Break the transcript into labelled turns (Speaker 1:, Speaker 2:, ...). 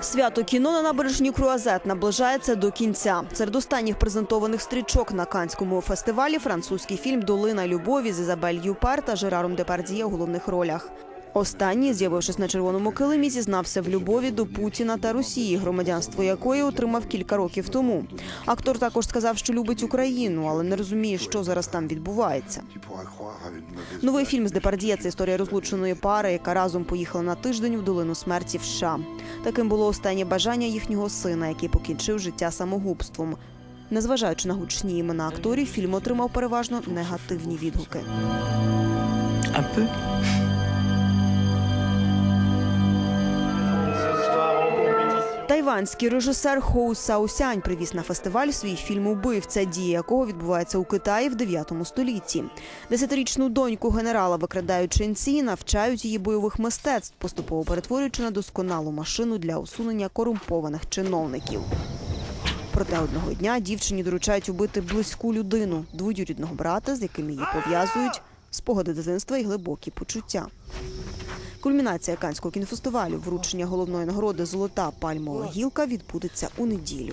Speaker 1: Свято кіно на набережні Круазет наближається до кінця. Серед останніх презентованих стрічок на Канському фестивалі французький фільм Долина любові з Ізабель Юпер та Жераром Депардіє у головних ролях. Останній, з'явившись на червоному килимі, зізнався в любові до Путіна та Росії, громадянство якої отримав кілька років тому. Актор також сказав, що любить Україну, але не розуміє, що зараз там відбувається. Новий фільм з Депардіє – це історія розлученої пари, яка разом поїхала на тиждень в долину смерті в США. Таким було останнє бажання їхнього сина, який покінчив життя самогубством. Незважаючи на гучні імена акторів, фільм отримав переважно негативні відгуки. Тайванський режисер Хоу Саусянь привіз на фестиваль свій фільм Убивця, дія якого відбувається у Китаї в 9 столітті. Десятирічну доньку генерала викрадають ченці, навчають її бойових мистецтв, поступово перетворюючи на досконалу машину для усунення корумпованих чиновників. Проте одного дня дівчині доручають убити близьку людину, двоюрідного брата, з яким її пов'язують спогади дитинства і глибокі почуття. Кульмінація Канського кінофестивалю, вручення головної нагороди Золота пальмова гілка відбудеться у неділю.